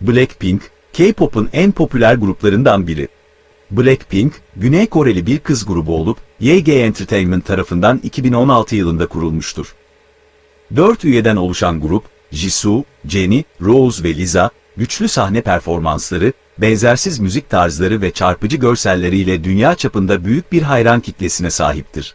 Blackpink, K-pop'un en popüler gruplarından biri. Blackpink, Güney Koreli bir kız grubu olup, YG Entertainment tarafından 2016 yılında kurulmuştur. Dört üyeden oluşan grup, Jisoo, Jennie, Rose ve Lisa, güçlü sahne performansları, benzersiz müzik tarzları ve çarpıcı görselleriyle dünya çapında büyük bir hayran kitlesine sahiptir.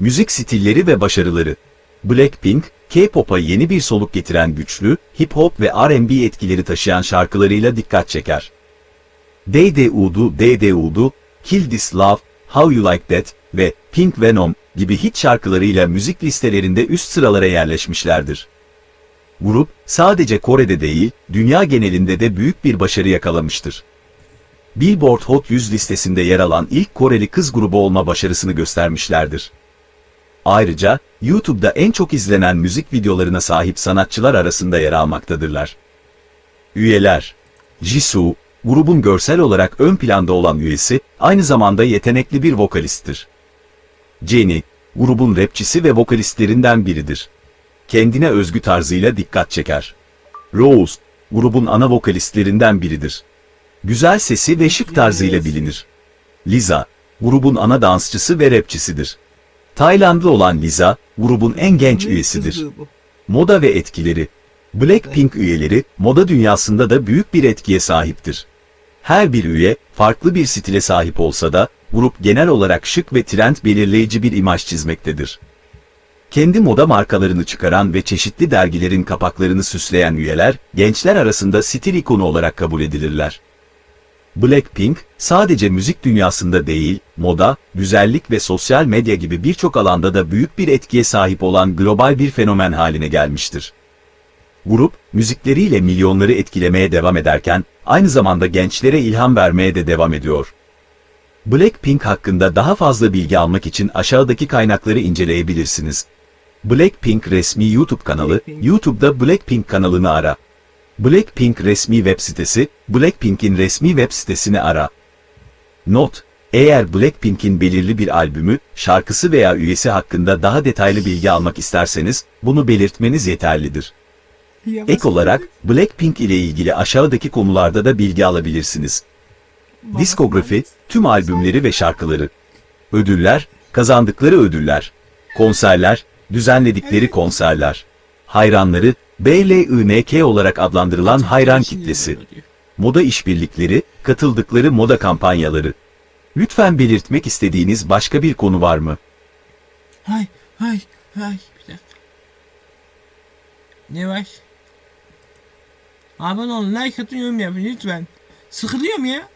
Müzik stilleri ve başarıları Blackpink, K-pop'a yeni bir soluk getiren güçlü, hip-hop ve R&B etkileri taşıyan şarkılarıyla dikkat çeker. Day Udu, Day Udu, Kill This Love, How You Like That ve Pink Venom gibi hit şarkılarıyla müzik listelerinde üst sıralara yerleşmişlerdir. Grup, sadece Kore'de değil, dünya genelinde de büyük bir başarı yakalamıştır. Billboard Hot 100 listesinde yer alan ilk Koreli kız grubu olma başarısını göstermişlerdir. Ayrıca, YouTube'da en çok izlenen müzik videolarına sahip sanatçılar arasında yer almaktadırlar. Üyeler Jisoo, grubun görsel olarak ön planda olan üyesi, aynı zamanda yetenekli bir vokalisttir. Jennie, grubun rapçisi ve vokalistlerinden biridir. Kendine özgü tarzıyla dikkat çeker. Rose, grubun ana vokalistlerinden biridir. Güzel sesi ve şık tarzıyla bilinir. Lisa, grubun ana dansçısı ve rapçisidir. Taylandlı olan Lisa, grubun en genç üyesidir. Moda ve etkileri Blackpink üyeleri, moda dünyasında da büyük bir etkiye sahiptir. Her bir üye, farklı bir stile sahip olsa da, grup genel olarak şık ve trend belirleyici bir imaj çizmektedir. Kendi moda markalarını çıkaran ve çeşitli dergilerin kapaklarını süsleyen üyeler, gençler arasında stil ikonu olarak kabul edilirler. Blackpink, sadece müzik dünyasında değil, moda, güzellik ve sosyal medya gibi birçok alanda da büyük bir etkiye sahip olan global bir fenomen haline gelmiştir. Grup, müzikleriyle milyonları etkilemeye devam ederken, aynı zamanda gençlere ilham vermeye de devam ediyor. Blackpink hakkında daha fazla bilgi almak için aşağıdaki kaynakları inceleyebilirsiniz. Blackpink resmi YouTube kanalı, YouTube'da Blackpink kanalını ara. Blackpink resmi web sitesi, Blackpink'in resmi web sitesini ara. Not: Eğer Blackpink'in belirli bir albümü, şarkısı veya üyesi hakkında daha detaylı bilgi almak isterseniz, bunu belirtmeniz yeterlidir. Ek olarak, Blackpink ile ilgili aşağıdaki konularda da bilgi alabilirsiniz. Diskografi, tüm albümleri ve şarkıları. Ödüller, kazandıkları ödüller. Konserler, düzenledikleri konserler. Hayranları, BLINK olarak adlandırılan hayran kitlesi. Moda işbirlikleri, katıldıkları moda kampanyaları. Lütfen belirtmek istediğiniz başka bir konu var mı? Hay hay hay bir dakika. Ne var? Abone olun, like atın, yorum yapın lütfen. Sıkılıyorum ya.